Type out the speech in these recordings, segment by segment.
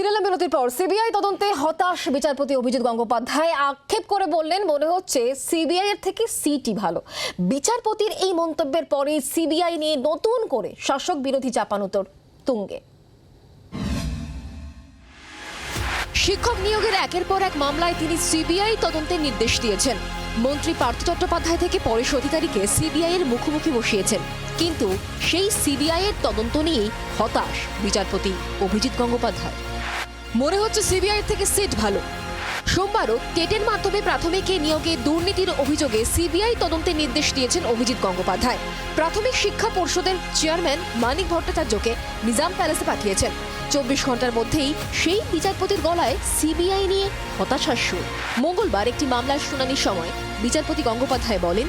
ফিরেলাম বিরতির পর। সিবিআই তদন্তে হতাশ বিচারপতি অভিজিৎ গঙ্গোপাধ্যায় আক্ষেপ করে বললেন, মনে হচ্ছে সিবিআই এর থেকে সিটি ভালো। বিচারপতির এই মন্তব্যের পরে সিবিআই নিয়ে নতুন করে শাসক বিরোধী চাপানুতর তুঙ্গে। শিক্ষক নিয়োগের একের পর এক মামলায় তিনি সিবিআই তদন্তের নির্দেশ দিয়েছেন। মন্ত্রী পার্থ চট্টোপাধ্যায় থেকে পরেশ অধিকারীকে সিবিআই এর মুখোমুখি বসিয়েছেন। কিন্তু সেই সিবিআই এর তদন্ত নিয়েই হতাশ বিচারপতি অভিজিৎ গঙ্গোপাধ্যায়। মনে হচ্ছে সিবিআই থেকে সিট ভালো। সোমবারও টেটের মাধ্যমে প্রাথমিকে নিয়োগে দুর্নীতির অভিযোগে সিবিআই তদন্তের নির্দেশ দিয়েছেন অভিজিৎ গঙ্গোপাধ্যায়। প্রাথমিক শিক্ষা পর্ষদের চেয়ারম্যান মানিক ভট্টাচার্যকে নিজাম প্যালেসে পাঠিয়েছেন। চব্বিশ ঘণ্টার মধ্যেই সেই বিচারপতির গলায় সিবিআই নিয়ে হতাশার সুর। মঙ্গলবার একটি মামলার শুনানির সময় বিচারপতি গঙ্গোপাধ্যায় বলেন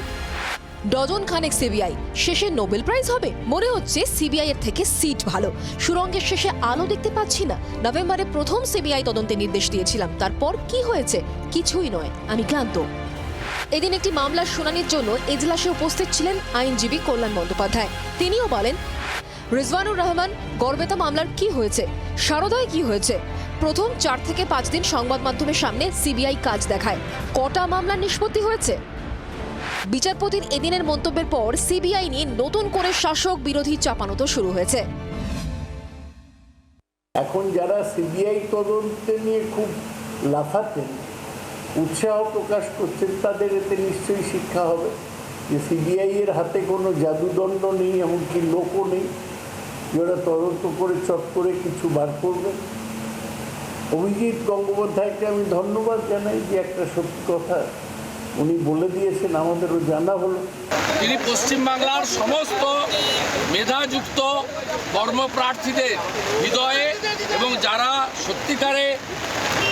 ডজন খানেক সিবিআই শেষে নোবেল প্রাইজ হবে। মনে হচ্ছে সিবিআই এর থেকে সিট ভালো। সুরঙ্গের শেষে আলো দেখতে পাচ্ছি না। নভেম্বরে প্রথম সিবিআই তদন্তে নির্দেশ দিয়েছিলাম। তারপর কি হয়েছে? কিছুই নয়। আমি ক্লান্ত। এদিন একটি মামলার শুনানির জন্য এজলাসে উপস্থিত ছিলেন আইনজীবী কল্যাণ বন্দ্যোপাধ্যায়। তিনিও বলেন, রিজওয়ানুর রহমান গর্বেতা মামলার কি হয়েছে? সারদায় কি হয়েছে? প্রথম চার থেকে পাঁচ দিন সংবাদ মাধ্যমের সামনে সিবিআই কাজ দেখায়। কটা মামলার নিষ্পত্তি হয়েছে? বিচারপতির এদিনের মন্তব্যের পর সিবিআই নিয়ে নতুন করে শাসক বিরোধী চাপানো তো শুরু হয়েছে। এখন যারা সিবিআই তদন্তে নিয়ে খুব লাফাতেন উৎসাহ প্রকাশ করছেন, তাদের এতে নিশ্চয়ই শিক্ষা হবে। যে সিবিআই এর হাতে কোনো জাদুদণ্ড নেই, এমনকি লোকও নেই যারা তদন্ত করে চট করে কিছু বার করবে। অভিজিৎ গঙ্গোপাধ্যায়কে আমি ধন্যবাদ জানাই যে একটা সত্যি কথা উনি বলে দিয়েছেন আমাদেরও জানা হলো তিনি পশ্চিমবাংলার সমস্ত মেধাযুক্ত কর্মপ্রার্থীদের হৃদয়ে এবং যারা সত্যিকারে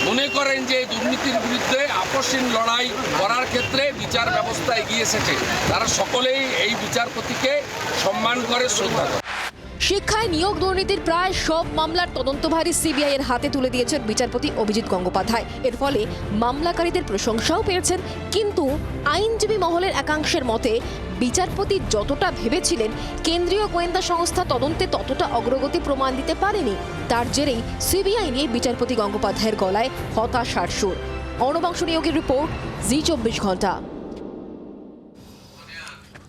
মনে করেন যে দুর্নীতির বিরুদ্ধে আপসীন লড়াই করার ক্ষেত্রে বিচার ব্যবস্থা এগিয়ে এসেছে, তারা সকলেই এই বিচারপতিকে সম্মান করে, শ্রদ্ধা করে। শিক্ষায় নিয়োগ দুর্নীতির প্রায় সব মামলার তদন্তভারী সিবিআই এর হাতে তুলে দিয়েছেন বিচারপতি অভিজিৎ গঙ্গোপাধ্যায়। এর ফলে মামলাকারীদের প্রশংসাও পেয়েছেন, কিন্তু আইনজীবী মহলের একাংশের মতে, বিচারপতি যতটা ভেবেছিলেন কেন্দ্রীয় গোয়েন্দা সংস্থা তদন্তে ততটা অগ্রগতি প্রমাণ দিতে পারেনি, তার জেরেই সিবিআই নিয়ে বিচারপতি গঙ্গোপাধ্যায়ের গলায় হতাশার সুর। অর্ণবাংশ নিয়োগের রিপোর্ট, জি চব্বিশ ঘণ্টা।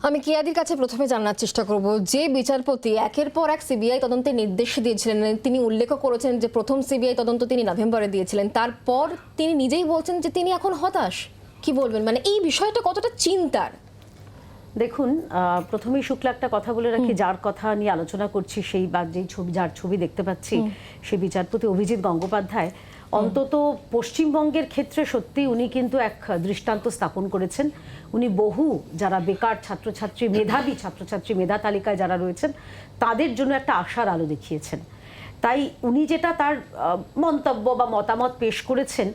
আমি কিয়াদির কাছে প্রথমে জানার চেষ্টা করব যে বিচারপতি একের পর এক সিবিআই তদন্তের নির্দেশ দিয়েছিলেন। তিনি উল্লেখ করেছেন যে প্রথম সিবিআই তদন্ত তিনি নভেম্বরে দিয়েছিলেন। তারপর তিনি নিজেই বলছেন যে তিনি এখন হতাশ। কি বলবেন? মানে এই বিষয়টা কতটা চিন্তার? দেখুন আহ, প্রথমেই শুক্লা একটা কথা বলে রাখি যার কথা নিয়ে আলোচনা করছি সেই বা যেই ছবি যার ছবি দেখতে পাচ্ছি সেই বিচারপতি অভিজিৎ গঙ্গোপাধ্যায়। অন্তত পশ্চিমবঙ্গের ক্ষেত্রে সত্যি উনি কিন্তু এক দৃষ্টান্ত স্থাপন করেছেন। উনি বহু যারা বেকার ছাত্রছাত্রী, মেধাবী ছাত্রছাত্রী, মেধা তালিকায় যারা রয়েছেন, তাদের জন্য একটা আশার আলো দেখিয়েছেন। তাই উনি যেটা তার মন্তব্য বা মতামত পেশ করেছেন,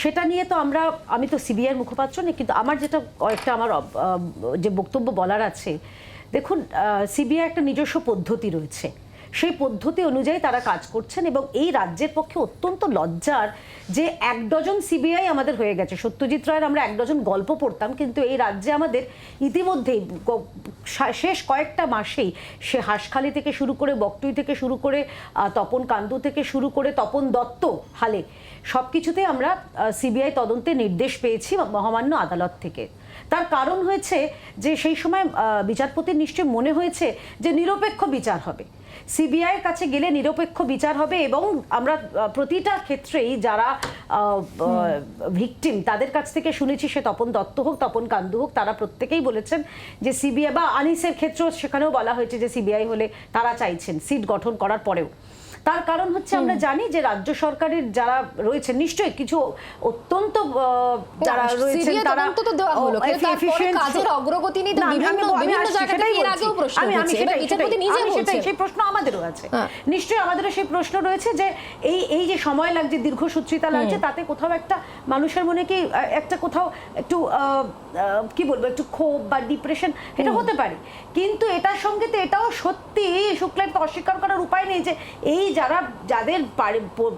সেটা নিয়ে তো আমরা, আমি তো সিবিআইয়ের মুখপাত্র নেই, কিন্তু আমার যেটা কয়েকটা আমার যে বক্তব্য বলার আছে, দেখুন সিবিআই একটা নিজস্ব পদ্ধতি রয়েছে। সেই পদ্ধতি অনুযায়ী তারা কাজ করছেন এবং এই রাজ্যের পক্ষে অত্যন্ত লজ্জার যে এক ডজন সিবিআই আমাদের হয়ে গেছে। সত্যজিৎ রায়ের আমরা এক ডজন গল্প পড়তাম, কিন্তু এই রাজ্যে আমাদের ইতিমধ্যেই শেষ কয়েকটা মাসেই সে হাঁসখালি থেকে শুরু করে বকটুই থেকে শুরু করে তপন কান্দু থেকে শুরু করে তপন দত্ত, হালে সব কিছুতে আমরা সিবিআই তদন্তে নির্দেশ পেয়েছি মহামান্য আদালত থেকে। তার কারণ হয়েছে যে সেই সময় বিচারপতির নিশ্চয় মনে হয়েছে যে নিরপেক্ষ বিচার হবে। সিবিআইয়ের কাছে গেলে নিরপেক্ষ বিচার হবে এবং আমরা প্রতিটা ক্ষেত্রেই যারা ভিকটিম, তাদের কাছ থেকে শুনেছি সে তপন দত্ত হোক, তপন কান্দু হোক, তারা প্রত্যেকেই বলেছেন যে সিবিআই বা আনিসের ক্ষেত্রেও সেখানেও বলা হয়েছে যে সিবিআই হলে তারা চাইছেন সিট গঠন করার পরেও। তার কারণ হচ্ছে আমরা জানি যে রাজ্য সরকারের যারা রয়েছেন নিশ্চয়ই কিছু অত্যন্ত যারা CBI তারা তো দেওয়া হলো, কিন্তু কাজের অগ্রগতি নিয়ে বিভিন্ন- বিভিন্ন জায়গা থেকে এর আগেও প্রশ্ন এবার বিচারপতি নিজে সেই প্রশ্ন আমাদেরও আছে। হ্যাঁ। নিশ্চয়ই আমাদেরও সেই প্রশ্ন রয়েছে যে এই এই যে সময় লাগছে দীর্ঘসূত্রিতা লাগছে তাতে কোথাও একটা মানুষের মনে কি একটা কোথাও একটু কি বলব একটু ক্ষোভ বা ডিপ্রেশন এটা হতে পারে। কিন্তু এটার সঙ্গে তো এটাও সত্যি শুক্লের তো অস্বীকার করার উপায় নেই যে এই যারা যাদের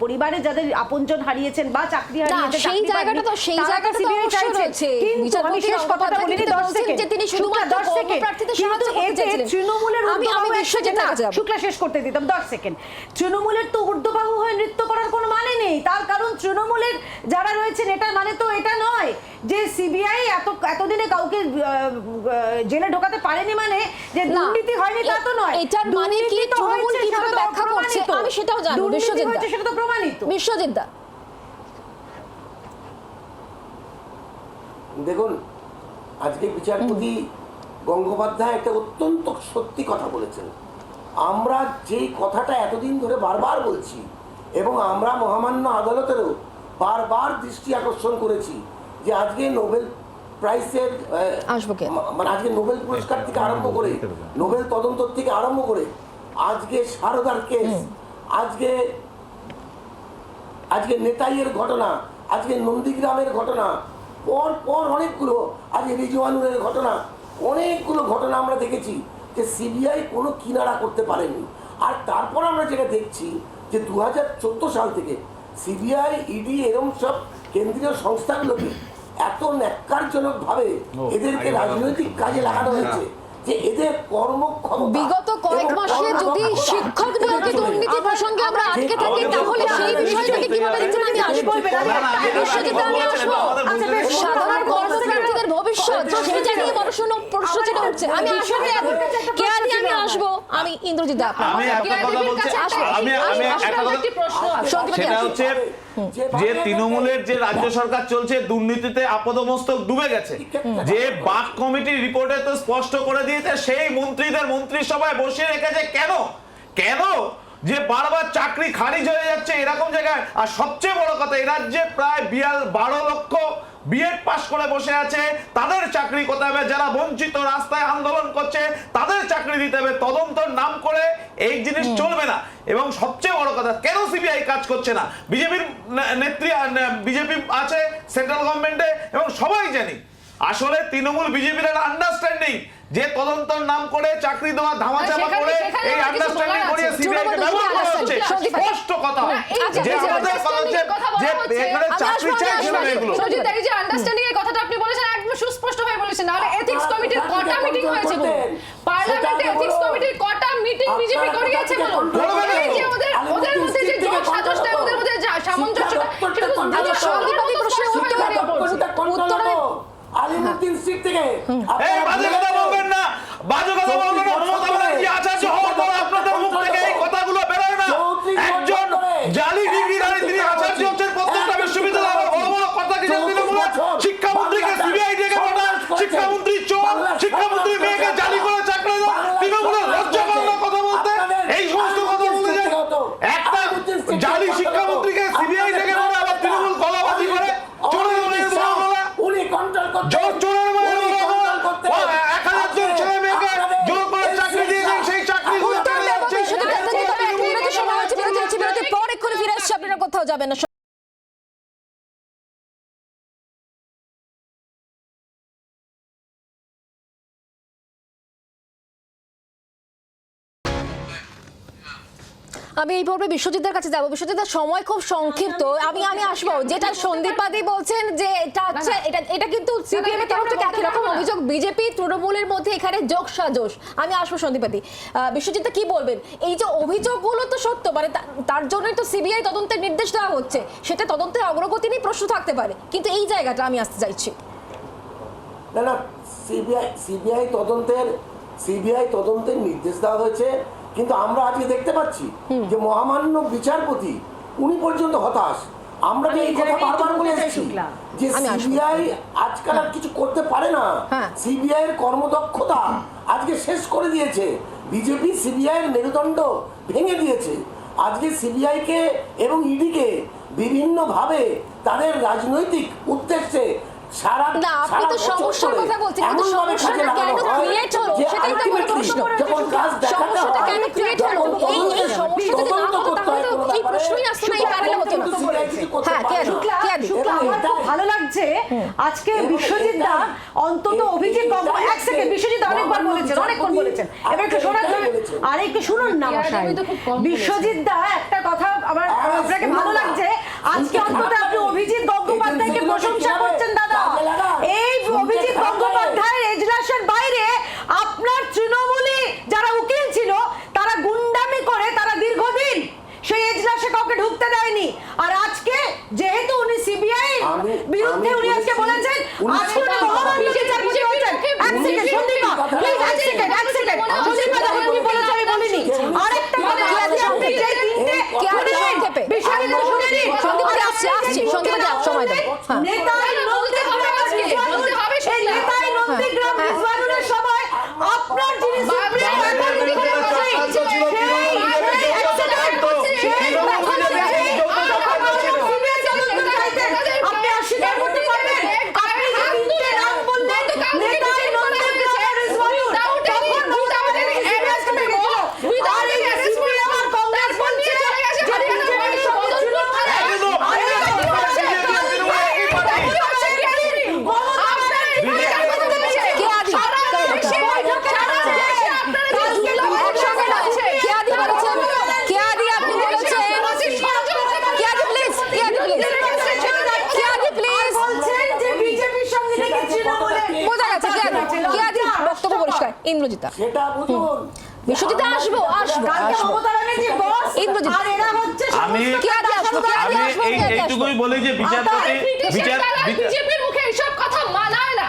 পরিবারে যাদের আপনজন হারিয়েছেন বা চাকরি হারিয়েছেন সেই জায়গাটা তো- সেই জায়গাটা তো অবশ্যই রয়েছে। কিন্তু আমি শেষ কথাটা বলিনি 10 সেকেন্ড যে তিনি শুধুমাত্র 10 সেকেন্ড। কিন্তু এতে। তৃণমূলের আমি- আমি একটা- শুক্লা শেষ করতে দিতাম দশ সেকেন্ড। তৃণমূলের তো ঊর্ধ্ববাহু হয়ে নৃত্য করার কোনো মানে নেই। তার কারণ তৃণমূলের যারা রয়েছেন এটার মানে তো এটা নয় যে সিবিআই এত এতদিনে কাউকে জেলে ঢোকাতে পারেনি মানে যে দুর্নীতি হয়নি তা তো নয়। এটার মানে কি? তো তৃণমূল কীভাবে ব্যাখ্যা করছে? আমি সেটাও দুর্নীতি বিশ্বজিৎ দা। সেটা তো প্রমাণিত বিশ্বজিৎ দা দেখুন আজকে বিচারপতি গঙ্গোপাধ্যায় একটা অত্যন্ত সত্যি কথা বলেছেন আমরা যেই কথাটা এতদিন ধরে বারবার বলছি এবং আমরা মহামান্য আদালতেরও বারবার দৃষ্টি আকর্ষণ করেছি যে আজকে নোবেল? মা- মানে আজকে নোবেল পুরস্কার থেকে আরম্ভ করে নোবেল তদন্ত থেকে আরম্ভ করে আজকে সারদার কেস আজকে আজকে নেতাইয়ের ঘটনা আজকে নন্দীগ্রামের ঘটনা পর পর অনেকগুলো আজকে রিজওয়ানুরের ঘটনা অনেকগুলো ঘটনা আমরা দেখেছি যে সিবিআই কোনো কিনারা করতে পারেনি। আর তারপর আমরা যেটা দেখছি যে দু হাজার চোদ্দ সাল থেকে সিবিআই ইডি এরকম সব কেন্দ্রীয় সংস্থাগুলোকে এত ন্যাক্কারজনকভাবে এদেরকে রাজনৈতিক কাজে লাগানো হয়েছে। যে এদের কর্মক্ষমতা বিগত কয়েক মাসে যদি শিক্ষক নিয়োগে দুর্নীতি প্রসঙ্গে আমরা আটকে থাকি তাহলে সেই বিষয়টাকে কীভাবে দেখছেন? আমি আসব। বিশ্বজিৎ আমি আসব। আচ্ছা সাধারণ কর্মচারীদের ভবিষ্যৎ সেটা নিয়ে প্রশ্ন প্রশ্ন যেটা উঠছে আমি আসব কেয়ারি আমি আসব। আমি ইন্দ্রজিৎ দা আমি একটা কথা বলছি আমি আমি একটা কথা সেটা হচ্ছে যে তৃণমূলের যে রাজ্য সরকার চলছে দুর্নীতিতে আপদমস্তক ডুবে গেছে। যে বাক কমিটির রিপোর্টে তো স্পষ্ট করে দিয়েছে সেই মন্ত্রীদের মন্ত্রিসভায় বসিয়ে রেখেছে কেন? কেন? যে বারবার চাকরি খারিজ হয়ে যাচ্ছে এরকম জায়গায়। আর সবচেয়ে বড় কথা এই রাজ্যে প্রায় বিয়াল বারো লক্ষ বিএড পাস করে বসে আছে তাদের চাকরি করতে হবে যারা বঞ্চিত রাস্তায় আন্দোলন করছে তাদের চাকরি দিতে হবে তদন্তর নাম করে এই জিনিস চলবে না। এবং সবচেয়ে বড় কথা কেন সিবিআই কাজ করছে না? বিজেপির নেত্রী বিজেপি আছে সেন্ট্রাল গভর্নমেন্টে এবং সবাই জানি আসলে তৃণমূল বিজেপির আন্ডারস্ট্যান্ডিং যে তদন্তর নাম করে চাকরি দেওয়া ধামাচাপা করে এই আন্ডারস্ট্যান্ডিং করিয়ে সিবিআই কে ব্যবহার করা হচ্ছে। স্পষ্ট কথা। যে- যে এই যে আমাদের কথা হচ্ছে যে এখানে চাকরি না আসব। এগুলো? সজিত এই যে আন্ডারস্ট্যান্ডিং এর কথাটা আপনি বলেছেন একদম সুস্পষ্ট ভাবে বলেছেন। নাহলে এথিক্স কমিটির কটা মিটিং হয়েছে। বলুন। পার্লামেন্টে এথিক্স কমিটির কটা মিটিং বিজেপি করিয়েছে বলুন। এই যে ওদের ওদের মধ্যে যে control সাজসটা ওদের মধ্যে সামঞ্জস্যটা সেটা থেকে বাজে কথা। বলবেন না বাজে কথা বলবেন আমি এই পর্বে বিশ্বজিতের কাছে যাব। বিশ্বজিতের সময় খুব সংক্ষিপ্ত। আমি আমি আসব। যেটা সন্দীপ সন্দীপাদি বলছেন যে এটা হচ্ছে এটা এটা কিন্তু সিপিএম এর তরফ থেকে একই রকম অভিযোগ। বিজেপি তৃণমূলের মধ্যে এখানে যোগ সাজোশ। আমি আসব সন্দীপ সন্দীপাদি বিশ্বজিৎ কি বলবেন? এই যে অভিযোগগুলো তো সত্য মানে তা- তার জন্যই তো সিবিআই তদন্তের নির্দেশ দেওয়া হচ্ছে। সেটা তদন্তের অগ্রগতি নিয়ে প্রশ্ন থাকতে পারে। কিন্তু এই জায়গাটা আমি আসতে চাইছি। না না সিবিআই সিবিআই তদন্তের সিবিআই তদন্তের নির্দেশ দেওয়া হয়েছে। কিন্তু আমরা আজকে দেখতে পাচ্ছি যে মহামান্য বিচারপতি উনি পর্যন্ত হতাশ। আমরা যে এই কথা বারবার বলে এসেছি যে সিবিআই আজকাল আর কিছু করতে পারে না। হ্যাঁ। সিবিআই এর কর্মদক্ষতা আজকে শেষ করে দিয়েছে। বিজেপি সিবিআই এর মেরুদণ্ড ভেঙে দিয়েছে। আজকে সিবিআই কে এবং ইডিকে বিভিন্নভাবে তাদের রাজনৈতিক উদ্দেশ্যে না, আপনি তো সমস্যার কথা বলছেন, কিন্তু সমস্যাটা কেন হয় হলো? সেটাই তো আমার প্রশ্ন। যখন কাজ দেখাতে সমস্যাটা কেন create হলো? এই- এই তদন্ত যদি না হতো তাহলে হয় তো কোনো এই প্রশ্নই আসতো না, এই প্যানেলে হতো না। কিন্তু CBI কিছু করতে হ্যাঁ, পারে কেন? না। শুক্লা, কে শুক্লা, আমার খুব ভালো লাগছে আজকে বিশ্বজিৎ দা অন্তত অভিজিৎ এইটাই এক সেকেন্ড বিশ্বজিৎ অনেকবার বলেছেন অনেকক্ষণ বলেছেন এবার একটু শোনার। আর একটু শুনুন না মশাই বিশ্বজিৎ দা একটা কথা আমার আপনাকে ভালো লাগছে আজকে অন্তত আপনি অভিজিৎ গঙ্গোপাধ্যায়কে প্রশংসা করছেন দাদা কাজে লাগায়? এই শুনতে অভিজিৎ খারাপ লাগে। গঙ্গোপাধ্যায়ের এজলাসের বাইরে আপনার তৃণমূলী যারা উকিল ছিল তারা গুন্ডামি করে তারা দীর্ঘদিন সেই এজলাসে কাউকে ঢুকতে দেয়নি আর আজকে যেহেতু উনি সিবিআই আমি- বিরুদ্ধে আমি উনি আজকে বলেছি, বলেছেন উনি আজকে উনি সেটা মহামান্য বলেছেন। বিচারপতি হয়েছেন এক উনি সেকেন্ড সেটা সন্দীপা কথা প্লিজ এক বলেছেন। সেকেন্ড এক সেকেন্ড সন্দীপা যখন উনি বলেছেন আমি বলিনি আরেকটা কথা কে আছে আপনি যে তিনটে কে আছে সংক্ষেপে? বিষয়গুলো শুনে নিন সন্দীপা দি, আসছি, আসছি, সন্দীপা দি, সময় দেবো। হ্যাঁ। নেতাই বলতে হবে আজকে, বলতে হবে এই শুক্লা। নেতাই নন্দীগ্রাম হ্যাঁ। রিজওয়ানুরের সময় আপনার যিনি সুপ্রিম বাংলার কোর্টের বিরুদ্ধে বিচারপতি, চক্রান্ত ছিল, সেই- তৃণমূল সেই বিজেপির accident, চক্রান্ত। সেই তৃণমূল বিজেপির সেই যৌথ চক্রান্ত ছিল। CBI তদন্ত চাইতেন। আপনি অস্বীকার করতে পারবেন আপনি যে তিনটে নাম বললেন নেতাই নন্দীগ্রাম রিজওয়ানুর তখন মমতা ব্যানার্জি CBI থেকে গেছিল। আর এই যে CPM আর কংগ্রেস বলছে যে বিজেপির সঙ্গে তৃণমূলের একদম, আর এই যে একদম, বিজেপি আর তৃণমূল একই পার্টি। কে আদি? একসঙ্গে নয়। কে আদি বলেছেন? কে আদি আপনি বলেছেন? কে আদি please? কে আদি please? কে আদি please? বলছেন যে বিজেপির সঙ্গে নাকি তৃণমূলের বোঝা গেছে কে আদি? কে আদি? বক্তব্য পরিষ্কার ইন্দ্রজিতা সেটা বুঝুন। আসব আসব আমি কে আদি আসব কে আদি আমি আসব এই এইটুকুই বলি যে বিচারপতি বিচার বিচার- বিজেপির মুখে এইসব কথা মানায় না।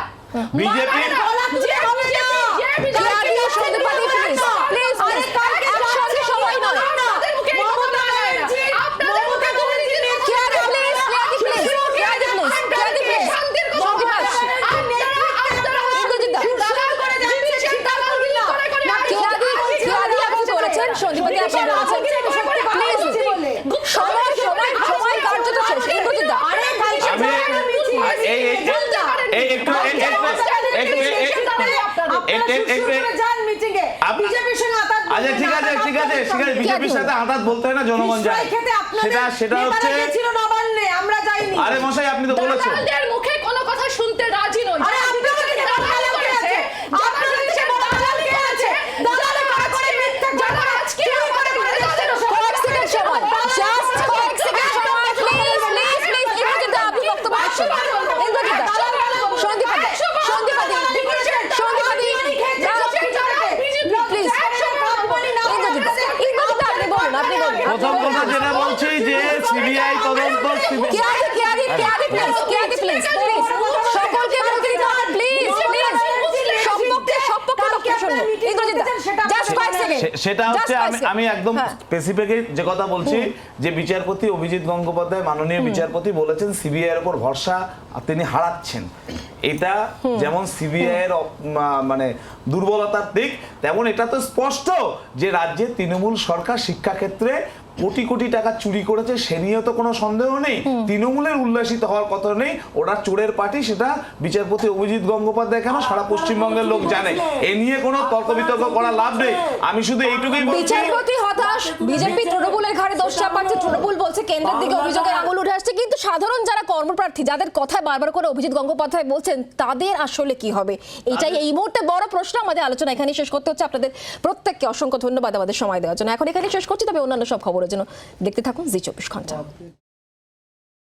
বিজেপি মানায় না। বলাচ্ছে হবে না। যে কে বিজেপি আদি সন্দীপ পাতি প্লিজ প্লিজ আরে কালকে একসঙ্গে সবাই নয় আপনাদের মুখে এই কথা মানায় না। আপনাদের মুখে দুর্নীতির কথা কে আদি প্লিজ কে আদি প্লিজ কে আদি প্লিজ কে আদি প্লিজ শান্তির কথা সন্দীপ বলা। আসছে আপনারা- আপনারা ইন্দ্রজিৎ দা। দালাল করে যাচ্ছেন, দালালগিরি করে করে কে আদি কে আদি আপনি বলেছেন সন্দীপতি আপনি বলেছেন প্লিজ সময় সময় সময় কার্যত শেষ ইন্দ্রজিৎ দা আরে কালকে আমি যারা মিছিল এই এই বলতে পারেন। এই একটু এই- এই- একটু এই- এই- আপনারা এক- এক- সুর এক- করে যান মিটিং এ আপ- আচ্ছা ঠিক আছে ঠিক আছে ঠিক আছে বিজেপির সাথে আঘাত বলতে হয় না জনগণ যায়। সেটা হচ্ছে আমরা যাইনি। আরে মশাই আপনি তো বলেছেন। মুখে কোনো কথা শুনতে রাজি নই আরে আপনাদের থেকে বড় দালাল কে আছে? আপনাদের থেকে বড় দালাল কে আছে? দালাল করে করে মিথ্যা যারা কথা আজকে করে করে তাদের কয়েক সেকেন্ড সময় জাস্ট কয়েক সেকেন্ড সময় please please please Indrajit da আপনি বক্তব্য রাখছেন ইন্দ্রজিৎ দা সন্দীপ দা সন্দীপ দা সন্দীপ দা প্লিজ ইন্দ্রজিৎ দা ইন্দ্রজিৎ দা আপনি বলুন আপনি বলুন প্রথম কথা যেটা বলছি যে সিবিআই তদন্ত কে আদি কে আদি কে আদি প্লিজ কে আদি প্লিজ প্লিজ সকলকে বিরতি দিতে হবে প্লিজ প্লিজ সব পক্ষে সব পক্ষে বক্তব্য শুনব ইন্দ্রজিৎ দা জাস্ট কয়েক সেকেন্ড সে- সেটা হচ্ছে আমি আমি একদম স্পেসিফিক যে কথা বলছি যে বিচারপতি অভিজিৎ গঙ্গোপাধ্যায় মাননীয় বিচারপতি বলেছেন সিবিআই এর উপর ভরসা তিনি হারাচ্ছেন। এটা যেমন সিবিআই এর মানে দুর্বলতার দিক তেমন এটা তো স্পষ্ট যে রাজ্যে তৃণমূল সরকার শিক্ষাক্ষেত্রে কোটি কোটি টাকা চুরি করেছে সে নিয়ে তো কোনো সন্দেহ নেই। তৃণমূলের উল্লাসিত হওয়ার কথা নেই। ওরা চোরের পার্টি সেটা বিচারপতি অভিজিৎ গঙ্গোপাধ্যায় কেন সারা পশ্চিমবঙ্গের লোক জানে? এ নিয়ে কোনো তর্ক বিতর্ক করা লাভ নেই। আমি শুধু এইটুকুই বিচারপতি হতাশ। বিজেপি তৃণমূলের ঘাড়ে দোষ চাপাচ্ছে তৃণমূল বলছে কেন্দ্রের দিকে অভিযোগের আঙুল উঠে আসছে। কিন্তু সাধারণ যারা কর্মপ্রার্থী যাদের কথা বারবার করে অভিজিৎ গঙ্গোপাধ্যায় বলছেন তাদের আসলে কি হবে? এটাই এই মুহূর্তে বড় প্রশ্ন। আমাদের আলোচনা এখানে শেষ করতে হচ্ছে। আপনাদের প্রত্যেককে অসংখ্য ধন্যবাদ আমাদের সময় দেওয়ার জন্য। এখন এখানে শেষ করছি। তবে অন্যান্য সব খবরের জন্য দেখতে থাকুন জি চব্বিশ ঘণ্টা।